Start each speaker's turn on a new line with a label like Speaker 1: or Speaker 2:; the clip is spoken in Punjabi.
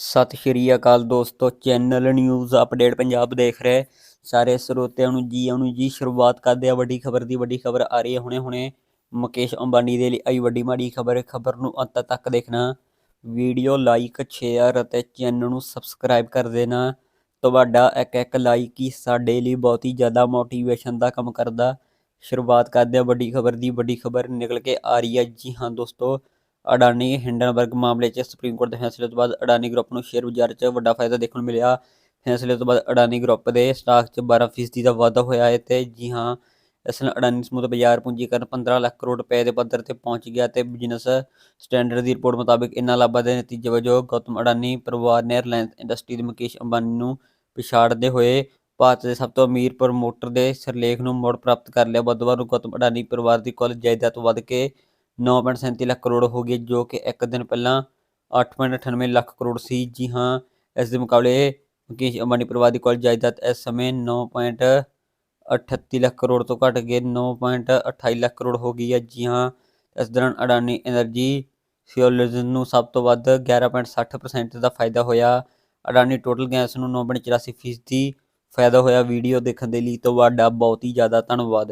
Speaker 1: ਸਤਿ ਸ਼੍ਰੀ ਅਕਾਲ ਦੋਸਤੋ, ਚੈਨਲ ਨਿਊਜ਼ ਅਪਡੇਟ ਪੰਜਾਬ ਦੇਖ ਰਹੇ ਸਾਰੇ ਸਰੋਤਿਆਂ ਨੂੰ ਜੀ ਆਇਆਂ ਨੂੰ ਜੀ, ਸ਼ੁਰੂਆਤ ਕਰਦੇ ਆ ਵੱਡੀ ਖਬਰ ਦੀ, ਵੱਡੀ ਖਬਰ ਆ ਰਹੀ ਹੈ ਹੁਣੇ ਹੁਣੇ। ਮੁਕੇਸ਼ ਅੰਬਾਨੀ ਦੇ ਲਈ ਆਈ ਵੱਡੀ ਮਾੜੀ ਖਬਰ ਖਬਰ ਨੂੰ ਅੰਤ ਤੱਕ ਦੇਖਣਾ। ਵੀਡੀਓ ਲਾਈਕ, ਸ਼ੇਅਰ ਅਤੇ ਚੈਨਲ ਨੂੰ ਸਬਸਕ੍ਰਾਈਬ ਕਰ ਦੇਣਾ। ਤੁਹਾਡਾ ਇੱਕ ਇੱਕ ਲਾਈਕ ਹੀ ਸਾਡੇ ਲਈ ਬਹੁਤ ਹੀ ਜ਼ਿਆਦਾ ਮੋਟੀਵੇਸ਼ਨ ਦਾ ਕੰਮ ਕਰਦਾ। ਸ਼ੁਰੂਆਤ ਕਰਦੇ ਆ ਵੱਡੀ ਖਬਰ ਦੀ, ਵੱਡੀ ਖਬਰ ਨਿਕਲ ਕੇ ਆ ਰਹੀ ਹੈ। ਜੀ ਹਾਂ ਦੋਸਤੋ ਅਡਾਨੀ ਹਿੰਡਨਬਰਗ ਮਾਮਲੇ 'ਚ ਸੁਪਰੀਮ ਕੋਰਟ ਦੇ ਫੈਸਲੇ ਤੋਂ ਬਾਅਦ ਅਡਾਨੀ ਗਰੁੱਪ ਨੂੰ ਸ਼ੇਅਰ ਬਾਜ਼ਾਰ 'ਚ ਵੱਡਾ ਫਾਇਦਾ ਦੇਖਣ ਨੂੰ ਮਿਲਿਆ। ਫੈਸਲੇ ਤੋਂ ਬਾਅਦ ਅਡਾਨੀ ਗਰੁੱਪ ਦੇ ਸਟਾਕ 'ਚ 12% ਦਾ ਵਾਧਾ ਹੋਇਆ ਹੈ ਤੇ ਜੀ ਹਾਂ, ਇਸ ਨਾਲ ਅਡਾਨੀ ਸਮੂਹ ਦਾ ਬਾਜ਼ਾਰ ਪੂੰਜੀਕਰਨ 15 ਲੱਖ ਕਰੋੜ ਰੁਪਏ ਦੇ ਪੱਧਰ ਤੇ ਪਹੁੰਚ ਗਿਆ ਤੇ ਬਿਜ਼ਨਸ ਸਟੈਂਡਰਡ ਦੀ ਰਿਪੋਰਟ ਮੁਤਾਬਕ ਇਨ੍ਹਾਂ ਲਾਭਾਂ ਦੇ ਨਤੀਜੇ ਵਜੋਂ ਗੌਤਮ ਅਡਾਨੀ ਪਰਿਵਾਰ ਨੇ ਰਿਲਾਇੰਸ ਇੰਡਸਟਰੀ ਦੇ ਮੁਕੇਸ਼ ਅੰਬਾਨੀ ਨੂੰ ਪਛਾੜਦੇ ਹੋਏ ਭਾਰਤ ਦੇ ਸਭ ਤੋਂ ਅਮੀਰ ਪ੍ਰਮੋਟਰ ਦੇ ਸਿਰਲੇਖ ਨੂੰ ਮੁੜ ਪ੍ਰਾਪਤ ਕਰ ਲਿਆ। ਬੁੱਧਵਾਰ ਨੂੰ ਗੌਤਮ ਅਡਾਨੀ ਪਰਿਵਾਰ ਦੀ ਕੁੱਲ ਜਾਇਦਾਦ ਵੱਧ ਕੇ 9.37 ਲੱਖ ਕਰੋੜ ਹੋ ਗਏ ਜੋ ਕਿ ਇੱਕ ਦਿਨ ਪਹਿਲਾਂ 8.98 ਲੱਖ ਕਰੋੜ ਸੀ। ਜੀ ਹਾਂ, ਇਸ ਦੇ ਮੁਕਾਬਲੇ ਮੁਕੇਸ਼ ਅੰਬਾਨੀ ਪਰਿਵਾਰ ਦੀ ਕੁੱਲ ਜਾਇਦਾਦ ਇਸ ਸਮੇਂ 9.38 ਲੱਖ ਕਰੋੜ ਤੋਂ ਘਟ ਕੇ 9.28 ਲੱਖ ਕਰੋੜ ਹੋ ਗਈ ਹੈ। ਜੀ ਹਾਂ, ਇਸ ਦੌਰਾਨ ਅਡਾਨੀ એનર્ਜੀ ਫਿਊਲਿਜ਼ਨ ਨੂੰ ਸਭ ਤੋਂ ਵੱਧ 11.60% ਦਾ ਫਾਇਦਾ ਹੋਇਆ। ਅਡਾਨੀ ਟੋਟਲ ਗੈਸ ਨੂੰ 9.84% ਫਾਇਦਾ ਹੋਇਆ। ਵੀਡੀਓ ਦੇਖਣ ਦੇ ਲਈ ਤੁਹਾਡਾ ਬਹੁਤ ਹੀ ਜ਼ਿਆਦਾ ਧੰਨਵਾਦ।